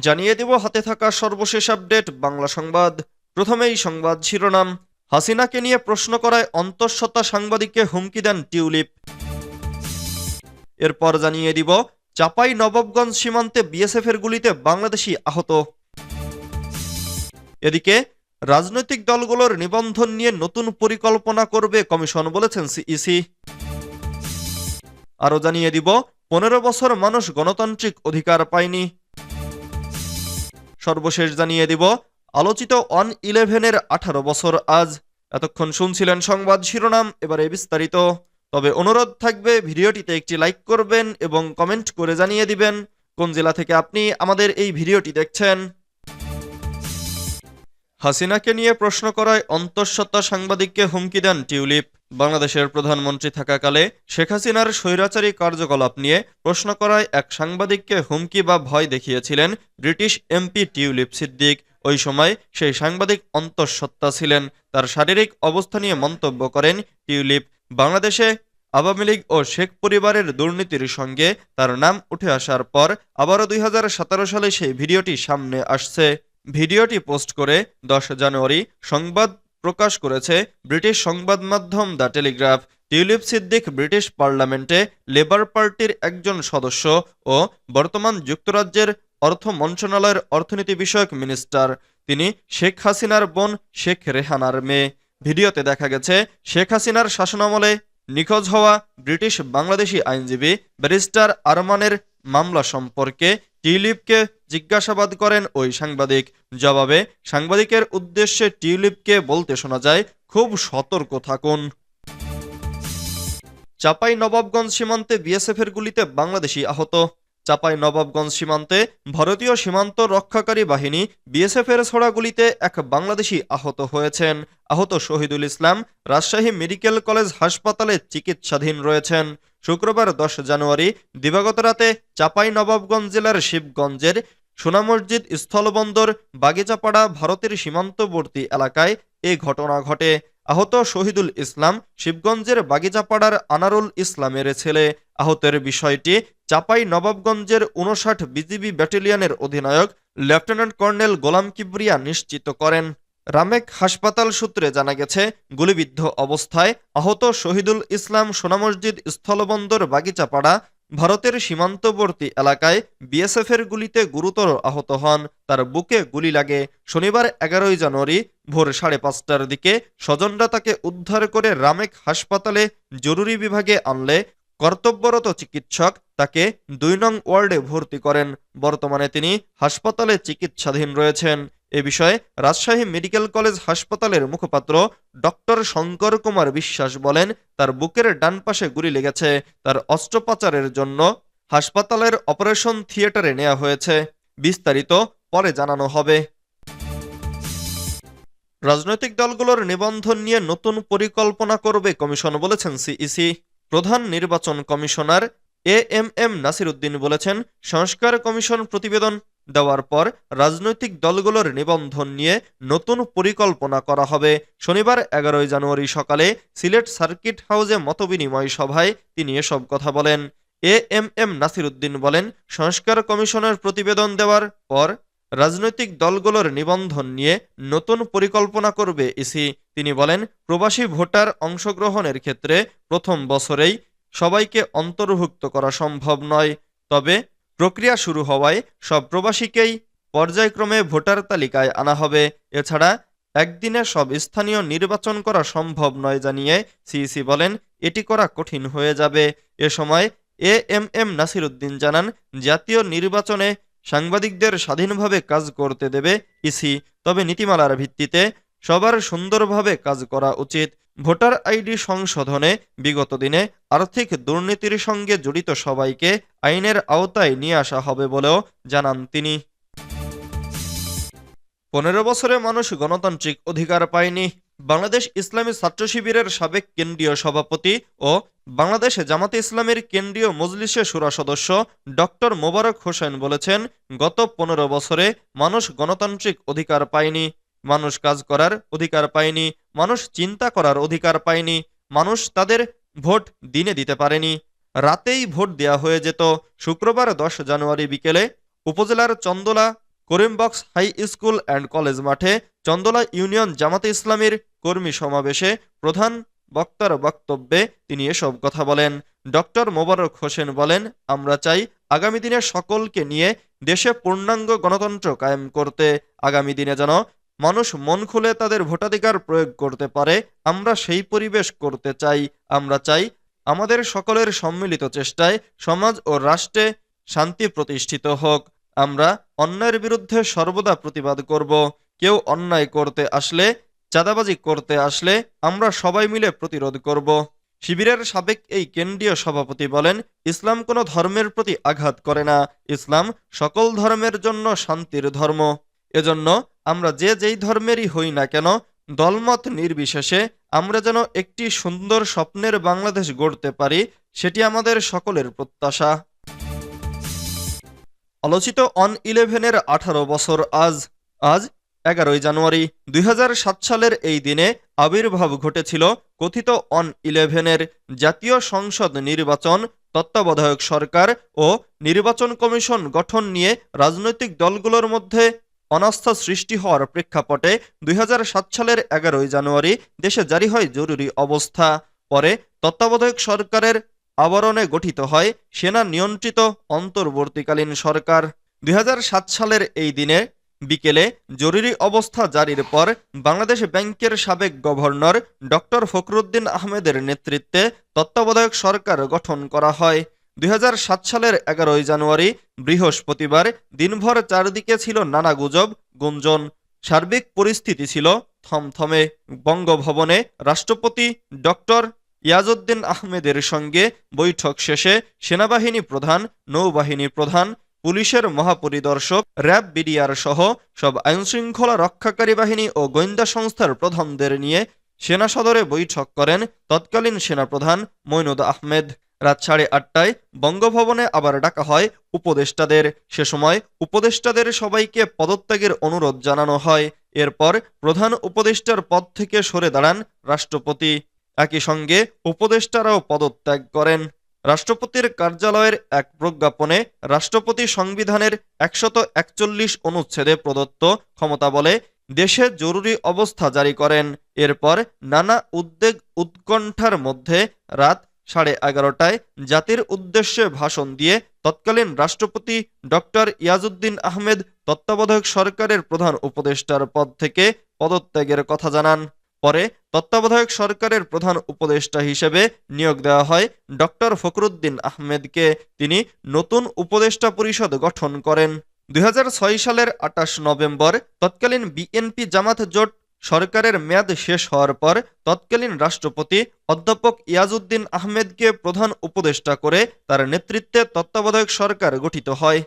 জানিয়ে দেব হাতে থাকা সর্বশেষ আপডেট, বাংলা সংবাদ। প্রথমেই সংবাদ শিরোনাম। হাসিনাকে নিয়ে প্রশ্ন করায় অন্তঃসত্ত্বা সাংবাদিককে হুমকি দেন টিউলিপ। এরপর জানিয়ে দিব, চাপাই নবাবগঞ্জ সীমান্তে বিএসএফ এর গুলিতে বাংলাদেশি আহত। এদিকে, রাজনৈতিক দলগুলোর নিবন্ধন নিয়ে নতুন পরিকল্পনা করবে কমিশন বলেছেন সিইসি। আরও জানিয়ে দিব, পনেরো বছর মানুষ গণতান্ত্রিক অধিকার পায়নি। সর্বশেষ জানিয়ে দিব, আলোচিত অন ইলেভেনের আঠারো বছর আজ। এতক্ষণ শুনছিলেন সংবাদ শিরোনাম, এবারে বিস্তারিত। তবে অনুরোধ থাকবে, ভিডিওটিতে একটি লাইক করবেন এবং কমেন্ট করে জানিয়ে দিবেন কোন জেলা থেকে আপনি আমাদের এই ভিডিওটি দেখছেন। হাসিনাকে নিয়ে প্রশ্ন করায় অন্তঃসত্ত্বা সাংবাদিককে হুমকি দেন টিউলিপ। বাংলাদেশের প্রধানমন্ত্রী থাকাকালে শেখ হাসিনার স্বৈরাচারী কার্যকলাপ নিয়ে প্রশ্ন করায় এক সাংবাদিককে হুমকি বা ভয় দেখিয়েছিলেন ব্রিটিশ এমপি টিউলিপ সিদ্দিক। ওই সময় সেই সাংবাদিক অন্তঃসত্ত্বা ছিলেন। তার শারীরিক অবস্থা নিয়ে মন্তব্য করেন টিউলিপ। বাংলাদেশে আওয়ামী লীগ ও শেখ পরিবারের দুর্নীতির সঙ্গে তার নাম উঠে আসার পর আবারও দুই হাজার সতেরো সালে সেই ভিডিওটি সামনে আসছে। ভিডিওটি পোস্ট করে দশ জানুয়ারি সংবাদ প্রকাশ করেছে ব্রিটিশ সংবাদ মাধ্যম the Telegraph. Tulip Siddiq British পার্লামেন্টে লেবার পার্টির একজন সদস্য ও বর্তমান যুক্তরাজ্যের অর্থ মন্ত্রণালয়ের অর্থনীতি বিষয়ক মিনিস্টার। তিনি শেখ হাসিনার বোন শেখ রেহানার মেয়ে। ভিডিওতে দেখা গেছে, শেখ হাসিনার শাসনামলে নিখোঁজ হওয়া ব্রিটিশ বাংলাদেশি আইনজীবী ব্যারিস্টার আরমানের মামলা সম্পর্কে টিউলিপকে জিজ্ঞাসাবাদ করেন ওই সাংবাদিক। জবাবে, সাংবাদিকের উদ্দেশ্যে টিউলিপকে বলতে শোনা যায়, খুব সতর্ক থাকুন। চাপাই নবাবগঞ্জ সীমান্তে বিএসএফ এর গুলিতে বাংলাদেশি আহত। চাপাই নবাবগঞ্জ সীমান্তে ভারতীয় সীমান্ত রক্ষাকারী বাহিনী বিএসএফ এর ছোড়া গুলিতে এক বাংলাদেশি আহত হয়েছেন। আহত শহীদুল ইসলাম রাজশাহী মেডিকেল কলেজ হাসপাতালে চিকিৎসাধীন রয়েছেন। শুক্রবার দশ জানুয়ারি দিবাগত রাতে চাপাই নবাবগঞ্জ জেলার শিবগঞ্জের সোনা মসজিদ স্থলবন্দর বাগিচাপাড়া ভারতের সীমান্তবর্তী এলাকায় এ ঘটনা ঘটে। আহত শহীদুল ইসলাম শিবগঞ্জের বাগিচাপাড়ার আনারুল ইসলামের ছেলে। আহতের বিষয়টি চাপাই নবাবগঞ্জের উনষাট বিজিবি ব্যাটালিয়নের অধিনায়ক লেফটেন্যান্ট কর্নেল গোলাম কিবরিয়া নিশ্চিত করেন। রামেক হাসপাতাল সূত্রে জানা গেছে, গুলিবিদ্ধ অবস্থায় আহত শহীদুল ইসলাম সোনা মসজিদ স্থলবন্দর বাগিচাপাড়া, ভারতের সীমান্তবর্তী এলাকায় বিএসএফের গুলিতে গুরুতর আহত হন। তার বুকে গুলি লাগে। শনিবার এগারোই জানুয়ারি ভোর সাড়ে পাঁচটার দিকে স্বজনরা তাকে উদ্ধার করে রামেক হাসপাতালে জরুরি বিভাগে আনলে কর্তব্যরত চিকিৎসক তাকে দুই নং ওয়ার্ডে ভর্তি করেন। বর্তমানে তিনি হাসপাতালে চিকিৎসাধীন রয়েছেন। এ বিষয়ে রাজশাহী মেডিকেল কলেজ হাসপাতালের মুখপাত্র ডক্টর শঙ্কর কুমার বিশ্বাস বলেন, তার বুকের ডান পাশে গুলি লেগেছে, তার অস্ত্রোপচারের জন্য হাসপাতালের অপারেশন থিয়েটারে নেওয়া হয়েছে। বিস্তারিত পরে জানানো হবে। রাজনৈতিক দলগুলোর নিবন্ধন নিয়ে নতুন পরিকল্পনা করবে কমিশন বলেছেন সিইসি। প্রধান নির্বাচন commissioner A M M Nasir Uddin বলেছেন, সংস্কার কমিশন প্রতিবেদন দেওয়ার পর রাজনৈতিক দলগুলোর নিবন্ধন নিয়ে নতুন পরিকল্পনা করা হবে। শনিবার এগারোই জানুয়ারি সকালে সিলেট সার্কিট হাউসে মতবিনিময় সভায় তিনি এসব কথা বলেন। A M M Nasir Uddin বলেন, সংস্কার কমিশনের প্রতিবেদন দেওয়ার পর রাজনৈতিক দলগুলোর নিবন্ধন নিয়ে নতুন পরিকল্পনা করবে ইসি। তিনি বলেন, প্রবাসী ভোটার অংশগ্রহণের ক্ষেত্রে প্রথম বছরেই সবাইকে অন্তর্ভুক্ত করা সম্ভব নয়। তবে প্রক্রিয়া শুরু হওয়ায় সব প্রবাসীকেই পর্যায়ক্রমে ভোটার তালিকায় আনা হবে। এছাড়া একদিনে সব স্থানীয় নির্বাচন করা সম্ভব নয় জানিয়ে সিইসি বলেন, এটি করা কঠিন হয়ে যাবে। এ সময় A M M Nasir Uddin জানান, জাতীয় নির্বাচনে সাংবাদিকদের স্বাধীনভাবে কাজ করতে দেবে ইসি। তবে নীতিমালার ভিত্তিতে সবার সুন্দরভাবে কাজ করা উচিত। ভোটার আইডি সংশোধনে বিগত দিনে আর্থিক দুর্নীতির সঙ্গে জড়িত সবাইকে আইনের আওতায় নিয়ে আসা হবে বলেও জানান তিনি। পনেরো বছরে মানুষ গণতান্ত্রিক অধিকার পায়নি। বাংলাদেশ ইসলামী ছাত্র শিবিরের সাবেক কেন্দ্রীয় সভাপতি ও বাংলাদেশ জামাতে ইসলামের কেন্দ্রীয় মজলিসে সুরা সদস্য ডক্টর মোবারক হোসেন বলেছেন, গত পনেরো বছরে মানুষ গণতান্ত্রিক অধিকার পায়নি। মানুষ কাজ করার অধিকার পায়নি, মানুষ চিন্তা করার অধিকার পায়নি, মানুষ তাদের ভোট দিনে দিতে পারেনি। রাতেই ভোট দেয়া হয়ে যেত। শুক্রবার দশ জানুয়ারি বিকেলে উপজেলার Chandla Karimbux high school and college মাঠে চন্দলা ইউনিয়ন জামাতে ইসলামীর কর্মী সমাবেশে প্রধান বক্তার বক্তব্যে তিনি এসব কথা বলেন। ডক্টর মোবারক হোসেন বলেন, আমরা চাই আগামী দিনে সকলকে নিয়ে দেশে পূর্ণাঙ্গ গণতন্ত্র কায়েম করতে, আগামী দিনে যেন মানুষ মন খুলে তাদের ভোটাধিকার প্রয়োগ করতে পারে, আমরা সেই পরিবেশ করতে চাই, আমরা চাই আমাদের সকলের সম্মিলিত চেষ্টায় সমাজ ও রাষ্ট্রে শান্তি প্রতিষ্ঠিত হোক। আমরা অন্যায়ের বিরুদ্ধে সর্বদা প্রতিবাদ করব। কেউ অন্যায় করতে আসলে, চাঁদাবাজি করতে আসলে আমরা সবাই মিলে প্রতিরোধ করব। শিবিরের সাবেক এই কেন্দ্রীয় সভাপতি বলেন, ইসলাম কোনো ধর্মের প্রতি আঘাত করে না। ইসলাম সকল ধর্মের জন্য শান্তির ধর্ম। এজন্য আমরা যে যেই ধর্মেরই হই না কেন, দলমত নির্বিশেষে আমরা যেন একটি সুন্দর স্বপ্নের বাংলাদেশ গড়তে পারি, সেটি আমাদের সকলের প্রত্যাশা। আলোচিত অন ইলেভেনের আঠারো বছর আজ আজ এগারোই জানুয়ারি দুই হাজার সাত সালের এই দিনে আবির্ভাব ঘটেছিল কথিত অন ইলেভেনের জাতীয় সংসদ নির্বাচন, তত্ত্বাবধায়ক সরকার ও নির্বাচন কমিশন গঠন নিয়ে রাজনৈতিক দলগুলোর মধ্যে অনাস্থা সৃষ্টি হওয়ার প্রেক্ষাপটে দুই হাজার সাত সালের এগারোই জানুয়ারি দেশে জারি হয় জরুরি অবস্থা। পরে তত্ত্বাবধায়ক সরকারের আবরণে গঠিত হয় সেনা নিয়ন্ত্রিত অন্তর্বর্তীকালীন সরকার। দুই হাজার সাত সালের এই দিনে বিকেলে জরুরি অবস্থা জারির পর বাংলাদেশ ব্যাংকের সাবেক গভর্নর ডক্টর ফখরুদ্দিন আহমেদের নেতৃত্বে তত্ত্বাবধায়ক সরকার গঠন করা হয়। দুই হাজার সাত সালের এগারোই জানুয়ারি, বৃহস্পতিবার দিনভর চারদিকে ছিল নানা গুজব, গুঞ্জন। সার্বিক পরিস্থিতি ছিল থমথমে। বঙ্গভবনে রাষ্ট্রপতি ডক্টর ইয়াজউদ্দিন আহমেদের সঙ্গে বৈঠক শেষে সেনাবাহিনী প্রধান, নৌবাহিনী প্রধান, পুলিশের মহাপরিদর্শক, র্যাব বিডিআর সহ সব আইনশৃঙ্খলা রক্ষাকারী বাহিনী ও গোয়েন্দা সংস্থার প্রধানদের নিয়ে সেনা সদরে বৈঠক করেন তৎকালীন সেনাপ্রধান মৈনুদ আহমেদ। রাত সাড়ে আটটায় বঙ্গভবনে আবার ডাকা হয় উপদেষ্টাদের। সে সময় উপদেষ্টাদের সবাইকে পদত্যাগের অনুরোধ জানানো হয়। এরপর প্রধান উপদেষ্টার পদ থেকে সরে দাঁড়ান রাষ্ট্রপতি। একই সঙ্গে উপদেষ্টারাও পদত্যাগ করেন। রাষ্ট্রপতির কার্যালয়ের এক প্রজ্ঞাপনে রাষ্ট্রপতি সংবিধানের একশত একচল্লিশ অনুচ্ছেদে প্রদত্ত ক্ষমতা বলে দেশে জরুরি অবস্থা জারি করেন। এরপর নানা উদ্বেগ উৎকণ্ঠার মধ্যে রাত সাড়ে এগারোটায় জাতির উদ্দেশ্যে ভাষণ দিয়ে তৎকালীন রাষ্ট্রপতি ডক্টর ইয়াজউদ্দিন আহমেদ তত্ত্বাবধায়ক সরকারের প্রধান উপদেষ্টার পদ থেকে পদত্যাগের কথা জানান। পরে তত্ত্বাবধায়ক সরকারের প্রধান উপদেষ্টা হিসেবে নিয়োগ দেওয়া হয় ডক্টর ফখরুদ্দিন আহমেদকে। তিনি নতুন উপদেষ্টা পরিষদ গঠন করেন। দুই হাজার ছয় সালের আটাশ নভেম্বর তৎকালীন বিএনপি জামাত জোট সরকারের মেয়াদ শেষ হওয়ার পর তৎকালীন রাষ্ট্রপতি অধ্যাপক ইয়াজউদ্দিন আহমেদকে প্রধান উপদেষ্টা করে তার নেতৃত্বে তত্ত্বাবধায়ক সরকার গঠিত হয়।